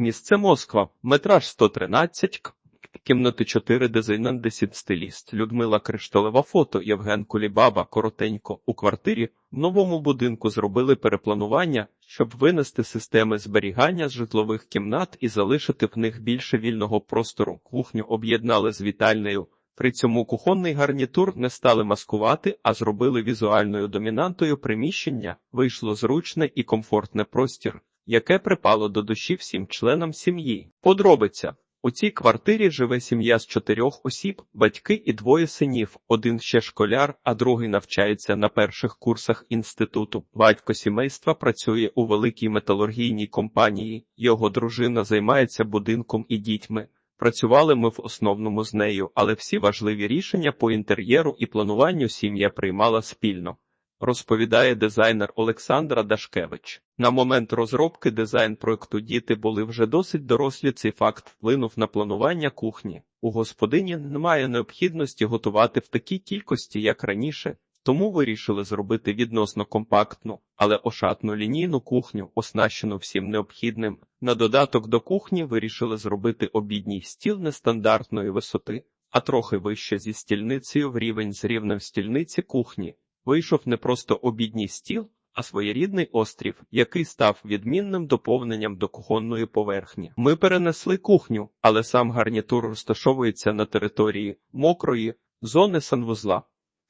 Місце Москва, метраж 113, к- кімнати 4, дизайнер 10 стиліст, Людмила Кришталева фото, Євген Кулібаба, коротенько. У квартирі в новому будинку зробили перепланування, щоб винести системи зберігання з житлових кімнат і залишити в них більше вільного простору. Кухню об'єднали з вітальнею. При цьому кухонний гарнітур не стали маскувати, а зробили візуальною домінантою приміщення. Вийшло зручне і комфортне простір, яке припало до душі всім членам сім'ї. Подробиця. У цій квартирі живе сім'я з чотирьох осіб, батьки і двоє синів. Один ще школяр, а другий навчається на перших курсах інституту. Батько сімейства працює у великій металургійній компанії. Його дружина займається будинком і дітьми. Працювали ми в основному з нею, але всі важливі рішення по інтер'єру і плануванню сім'я приймала спільно. Розповідає дизайнер Олександра Дашкевич. На момент розробки дизайн проекту діти були вже досить дорослі. Цей факт вплинув на планування кухні. У господині немає необхідності готувати в такій кількості, як раніше, тому вирішили зробити відносно компактну, але ошатну лінійну кухню, оснащену всім необхідним. На додаток до кухні вирішили зробити обідній стіл нестандартної висоти, а трохи вище зі стільницею в рівень з рівнем стільниці кухні. Вийшов не просто обідній стіл, а своєрідний острів, який став відмінним доповненням до кухонної поверхні. Ми перенесли кухню, але сам гарнітур розташовується на території мокрої зони санвузла.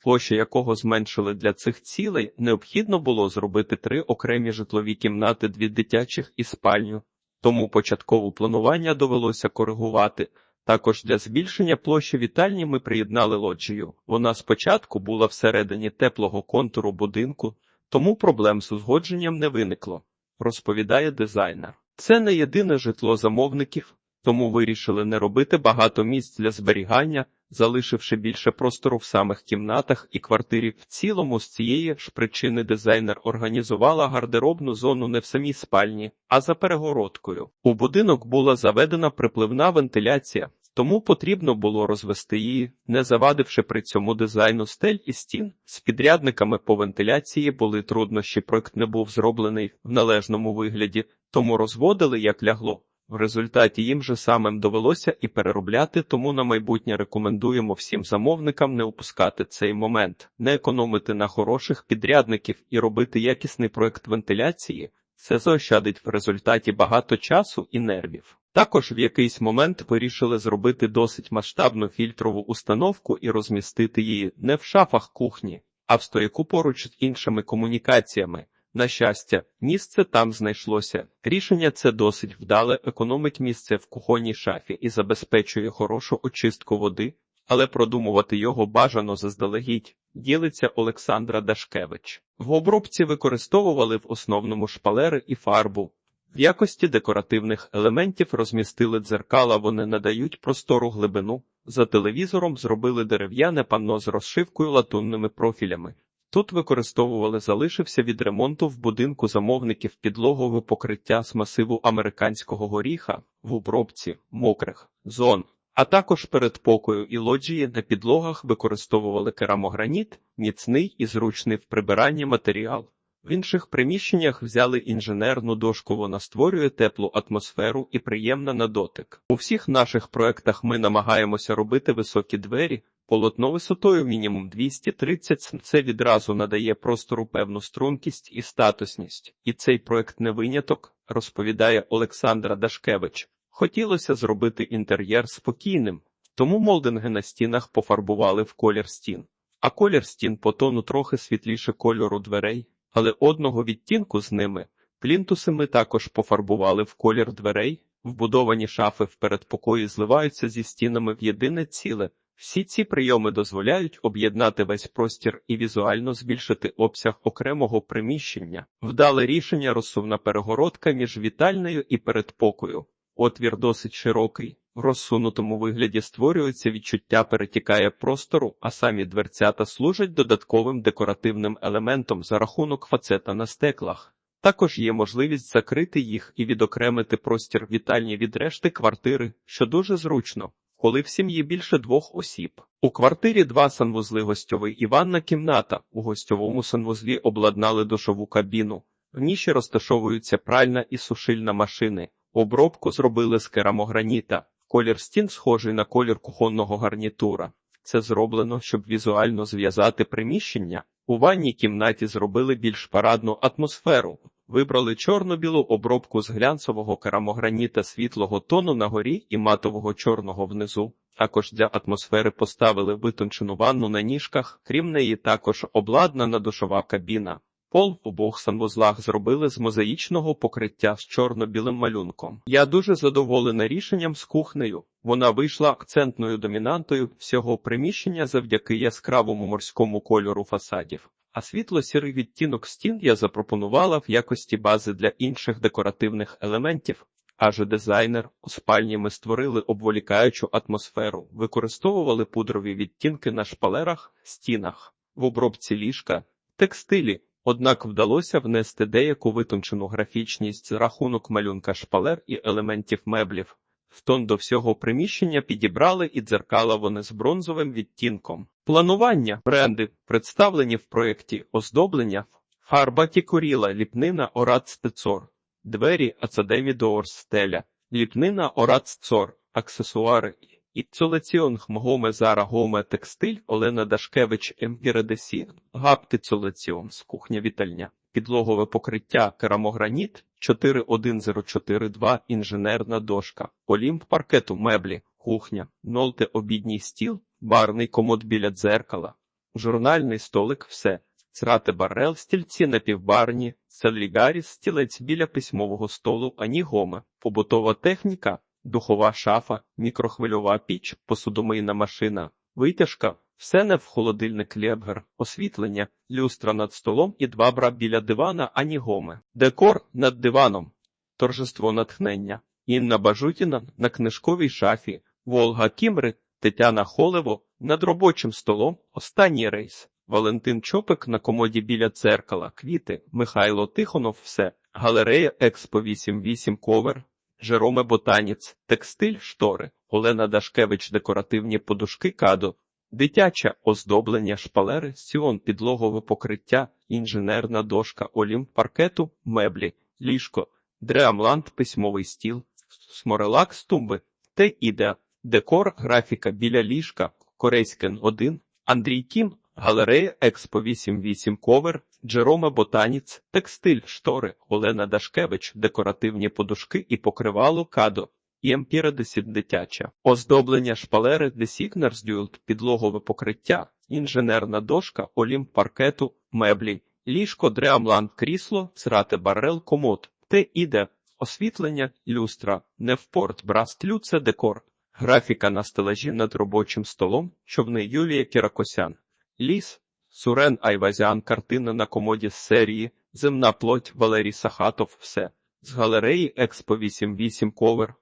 Площа якого зменшили для цих цілей, необхідно було зробити три окремі житлові кімнати, дві дитячих і спальню. Тому початкове планування довелося коригувати. Також для збільшення площі вітальні ми приєднали лоджію. Вона спочатку була всередині теплого контуру будинку, тому проблем з узгодженням не виникло, розповідає дизайнер. Це не єдине житло замовників, тому вирішили не робити багато місць для зберігання, залишивши більше простору в самих кімнатах і квартирі. В цілому з цієї ж причини дизайнер організувала гардеробну зону не в самій спальні, а за перегородкою. У будинок була заведена припливна вентиляція, тому потрібно було розвести її, не завадивши при цьому дизайну стель і стін. З підрядниками по вентиляції були труднощі. Проект не був зроблений в належному вигляді, тому розводили як лягло. В результаті їм же самим довелося і переробляти, тому на майбутнє рекомендуємо всім замовникам не упускати цей момент, не економити на хороших підрядників і робити якісний проект вентиляції. Це заощадить в результаті багато часу і нервів. Також в якийсь момент вирішили зробити досить масштабну фільтрову установку і розмістити її не в шафах кухні, а в стояку поруч з іншими комунікаціями. На щастя, місце там знайшлося. Рішення це досить вдале, економить місце в кухонній шафі і забезпечує хорошу очистку води, але продумувати його бажано заздалегідь, ділиться Олександра Дашкевич. В обробці використовували в основному шпалери і фарбу. В якості декоративних елементів розмістили дзеркала, вони надають простору глибину. За телевізором зробили дерев'яне панно з розшивкою латунними профілями. Тут використовували залишився від ремонту в будинку замовників підлогове покриття з масиву американського горіха в обробці мокрих зон. А також передпокою і лоджії на підлогах використовували керамограніт, міцний і зручний в прибиранні матеріал. В інших приміщеннях взяли інженерну дошку, вона створює теплу атмосферу і приємна на дотик. У всіх наших проектах ми намагаємося робити високі двері, полотно висотою мінімум 230 см. Це відразу надає простору певну стрункість і статусність. І цей проект не виняток, розповідає Олександра Дашкевич. Хотілося зробити інтер'єр спокійним, тому молдинги на стінах пофарбували в колір стін, а колір стін по тону трохи світліше кольору дверей, але одного відтінку з ними. Плінтуси ми також пофарбували в колір дверей, вбудовані шафи в передпокої зливаються зі стінами в єдине ціле. Всі ці прийоми дозволяють об'єднати весь простір і візуально збільшити обсяг окремого приміщення. Вдале рішення розсувна перегородка між вітальною і передпокою. Отвір досить широкий, в розсунутому вигляді створюється відчуття перетікає простору, а самі дверцята служать додатковим декоративним елементом за рахунок фацета на стеклах. Також є можливість закрити їх і відокремити простір вітальні від решти квартири, що дуже зручно, коли в сім'ї більше двох осіб. У квартирі два санвузли гостьовий і ванна кімната. У гостьовому санвузлі обладнали душову кабіну. В ніші розташовуються пральна і сушильна машини. Обробку зробили з керамограніта. Колір стін схожий на колір кухонного гарнітура. Це зроблено, щоб візуально зв'язати приміщення. У ванній кімнаті зробили більш парадну атмосферу. Вибрали чорно-білу обробку з глянцевого керамограніта світлого тону на горі і матового чорного внизу. Також для атмосфери поставили витончену ванну на ніжках, крім неї також обладнана душова кабіна. Пол в обох санвузлах зробили з мозаїчного покриття з чорно-білим малюнком. Я дуже задоволена рішенням з кухнею. Вона вийшла акцентною домінантою всього приміщення завдяки яскравому морському кольору фасадів. А світло-сірий відтінок стін я запропонувала в якості бази для інших декоративних елементів. Аже дизайнер у спальні ми створили обволікаючу атмосферу, використовували пудрові відтінки на шпалерах, стінах, в обробці ліжка, текстилі. Однак вдалося внести деяку витончену графічність за рахунок малюнка шпалер і елементів меблів. В тон до всього приміщення підібрали і дзеркала вони з бронзовим відтінком. Планування бренди представлені в проєкті оздоблення фарба тікуріла, ліпнина Орат Стецор, двері Ацадемі Доорс Стеля, ліпнина Орат Сцор, аксесуари Іцолеціонг Мгоме Зара Гоме Текстиль Олена Дашкевич Емпіредесі, Гапти Цолеціонс, кухня вітальня, підлогове покриття, керамограніт 41042, інженерна дошка, Олімп паркету, меблі, кухня, нолте обідній стіл, барний комод біля дзеркала, журнальний столик, все, црати барел, стільці напівбарні, селігаріс, стілець біля письмового столу, ані гоме, побутова техніка, духова шафа, мікрохвильова піч, посудомийна машина, витяжка, все не в холодильник лєбгер, освітлення, люстра над столом і два бра біля дивана, ані гоми. Декор над диваном, торжество натхнення, Інна Бажутіна на книжковій шафі, Волга Кімри, Тетяна Холево над робочим столом, останній рейс. Валентин Чопик на комоді біля дзеркала, квіти, Михайло Тихонов, все, галерея Експо 88 ковер, Жероме Ботаніц, текстиль, штори, Олена Дашкевич, декоративні подушки кадо, дитяче оздоблення шпалери, сіон, підлогове покриття, інженерна дошка, олімп паркету, меблі, ліжко, дреамланд, письмовий стіл, сморелак з тумби, те іде, декор, графіка біля ліжка, Корейськен 1, Андрій Кім, галерея Експо 88 ковер, Джероме Ботаніц, текстиль, штори, Олена Дашкевич, декоративні подушки і покривало кадо. І емпіра десід дитяча, оздоблення шпалери Десігнерс Дюлд, підлогове покриття, інженерна дошка, олімп паркету, меблі, ліжко, дреамланд, крісло, срати барел, комод, те іде, освітлення, люстра, невпорт, браст, люце, декор, графіка на стелажі над робочим столом, човни Юлія Кіракосян, ліс, Сурен Айвазян, картина на комоді з серії, земна плоть Валерій Сахатов, все, з галереї Експо 88 ковер,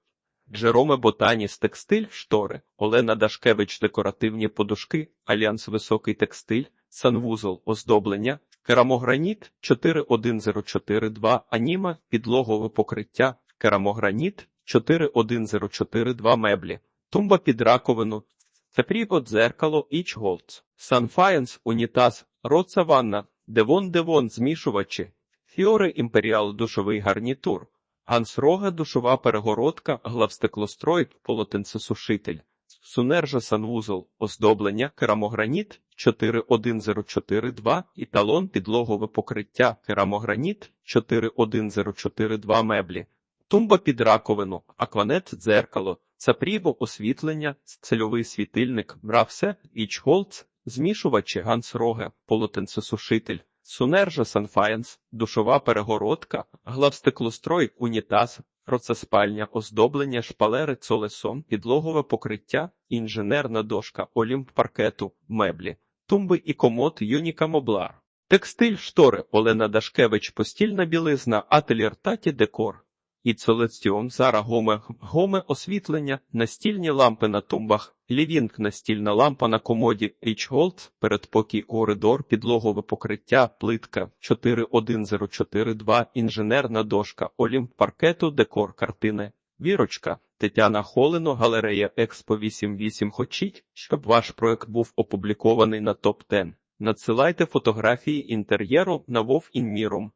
Джероме Ботаніс текстиль, штори, Олена Дашкевич декоративні подушки, Альянс Високий текстиль, санвузол, оздоблення, керамограніт 41042, аніма, підлогове покриття, керамограніт 41042 меблі, тумба під раковину, Цепріго, дзеркало, Іч Голдс, Санфаєнс, унітаз, Роца ванна, Девон Девон змішувачі, Фіори Імперіал душовий гарнітур, Гансрога душова перегородка, главстеклострой, полотенцесушитель, Сунержа санвузол, оздоблення, керамограніт 41042, італон підлогове покриття, керамограніт 41042 меблі, тумба під раковину, акванет дзеркало, цапріво освітлення, цельовий світильник, бравсе, ічголц, змішувачі, гансроге, полотенцесушитель, Сунержа Санфаєнс, душова перегородка, главстеклострой, унітаз, процеспальня, оздоблення, шпалери, цолесон, підлогове покриття, інженерна дошка, олімп паркету, меблі, тумби і комод Юніка Моблар. Текстиль, штори, Олена Дашкевич, постільна білизна, ательєр таті декор. Іцолеціон, Зара Гоме, Гоме освітлення, настільні лампи на тумбах, лівінг настільна лампа на комоді, Річголд, передпокій коридор, підлогове покриття, плитка, 41042, інженерна дошка, олімп паркету, декор картини, вірочка, Тетяна Холино, галерея Експо 88 Хочіть, щоб ваш проект був опублікований на топ-10. Надсилайте фотографії інтер'єру на Вов Інміром.